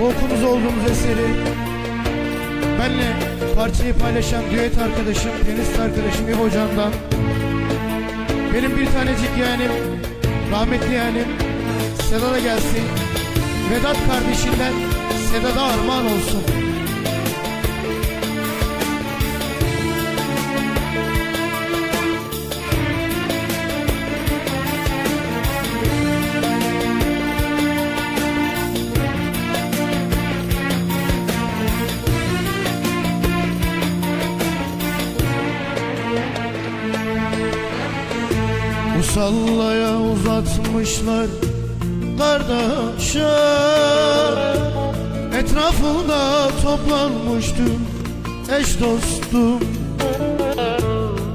okumuz olduğumuz eseri benle parçayı paylaşan düet arkadaşım, piyanist arkadaşım İbo Can'dan benim bir tanecik yeğenim, rahmetli yeğenim Sedat'a gelsin. Vedat kardeşinden Sedat'a armağan olsun. Musallaya uzatmışlar kardeşe Etrafında toplanmıştım eş dostum.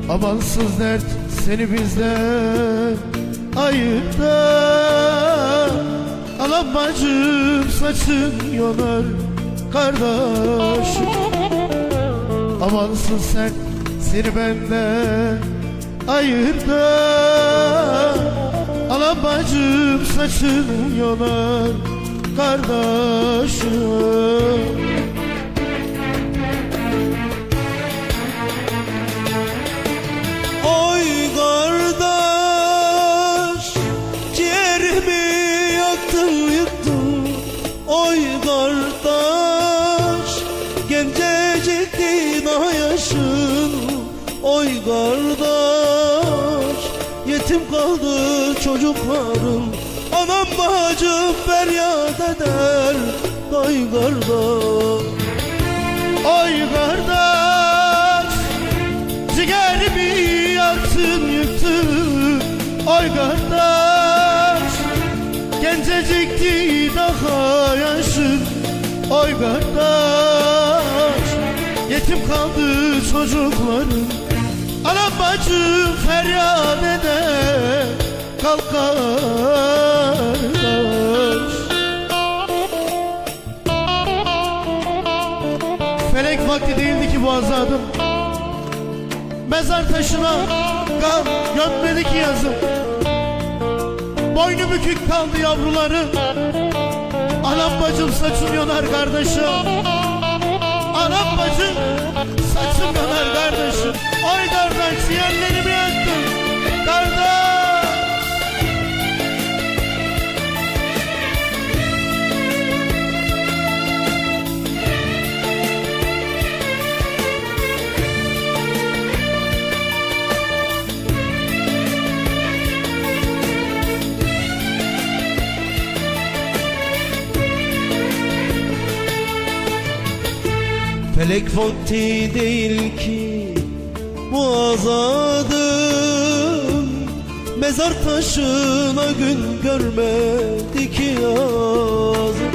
Amansız dert seni bizden ayırdı Alan bacım saçın yonar kardeşim Amansız sert seni benden ayırdı Alan bacım saçın yonar kardeşim. Oy kardeş Ciğerimi yaktın. yıktın çocuklarım Anam bacım feryat eder Oy kardeş. Oy kardeş Ciğerimi yaktın yıktın? Oy kardeş Gencecikti daha yaşın. Oy kardeş Yetim kaldı çocuklarım. Anam bacım feryat eder Kalk kardeş Felek vakti değildi ki bu azadım. Mezar taşına gam gömmedi ki yazım. Boynu bükük kaldı yavruları. Anam bacım saçım yonar kardeşim. Anam bacım saçım yonar kardeşim. Oy kardeş ciğerlerimi yaktın. Kardeş Felek vakti değil ki bu azadım. Mezar taşına gün görmedi ki yazım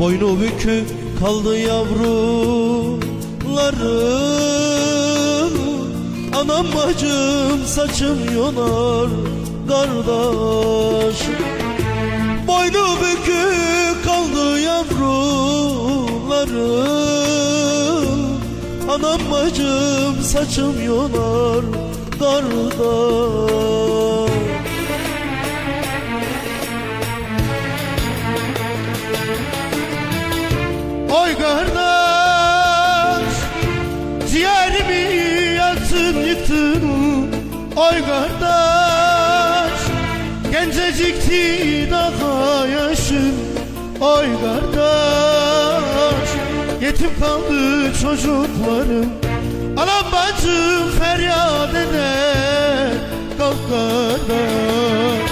Boynu bükük kaldı yavrularım. Anam bacım saçım yonar kardeşim Boynu bükük kaldı yavrularım Anam bacım saçım yonar kardeş Oy kardeş Ciğerimi yaktın yıktın? Oy kardeş Gencecikti daha yaşın. Oy kardeş Yetim kaldı çocuklarım. Anam bacım feryat eder. Kalk kardeş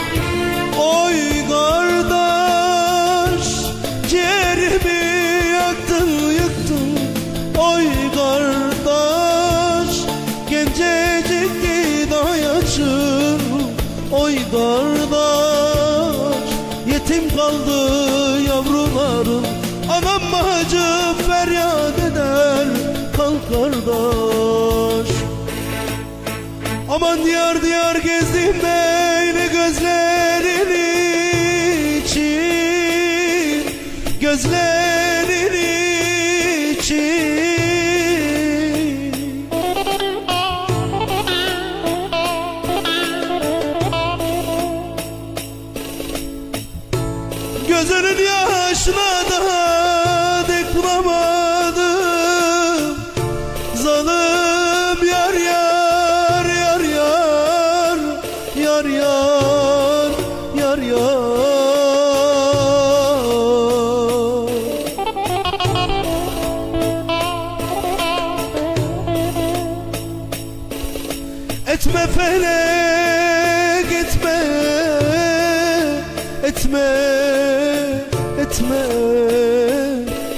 kardeş Aman diyar diyar gezdim beyni gözlerin için. Gözlerin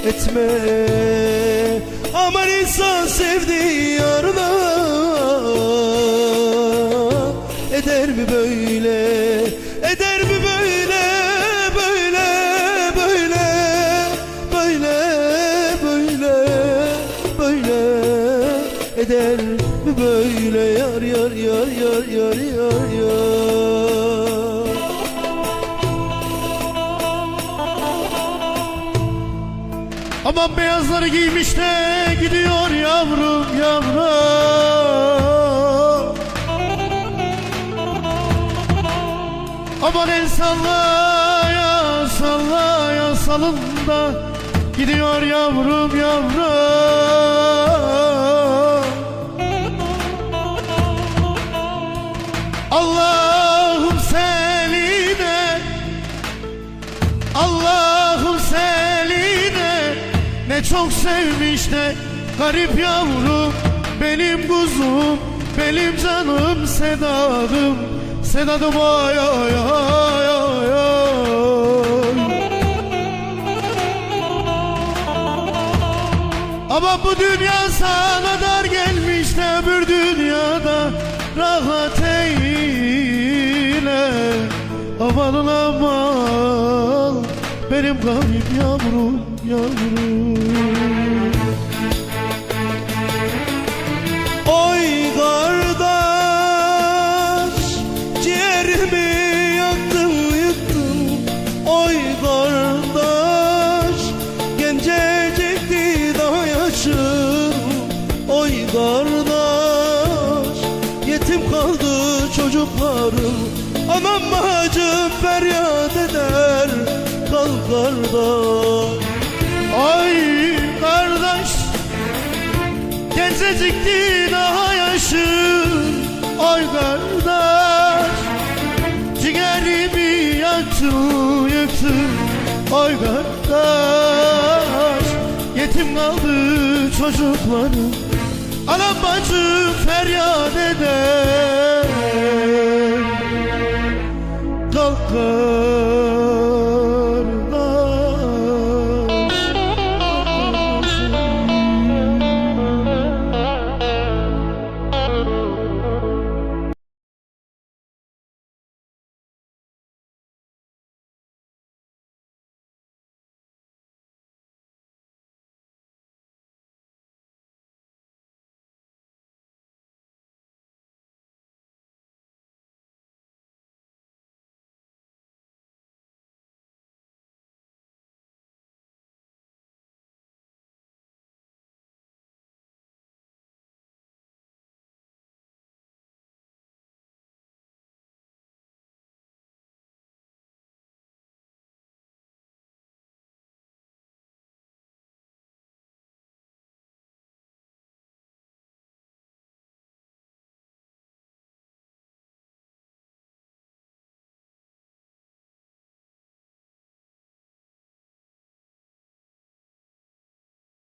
Etme. Aman insan sevdiği yarına Eder mi böyle? Eder mi böyle Böyle Böyle Böyle Böyle Böyle? Eder mi böyle Yar yar yar yar yar yar yar Aman beyazları giymiş de gidiyor yavrum yavrum. Aman el sallaya sallaya salında Gidiyor yavrum yavrum sevmiş de Garip yavrum Benim kuzum Benim canım Sedadım. Sedadım ay ay ay ay ay. Ama bu dünya sana dar gelmiş de öbür dünyada rahat eyle. Amanın aman benim garip yavrum yavrum. Oy kardeş Ciğerimi yaktın yıktın. Oy kardeş Gencecikti daha yaşım. Oy kardeş Yetim kaldı çocuklarım. Anam bacım feryat eder. Kalk kardeş Gencecikti daha yaşın Ay kardeş. Ciğerimi yaktı yıktı Ay kardeş. Yetim kaldı çocuklarım. Anam bacım feryat eder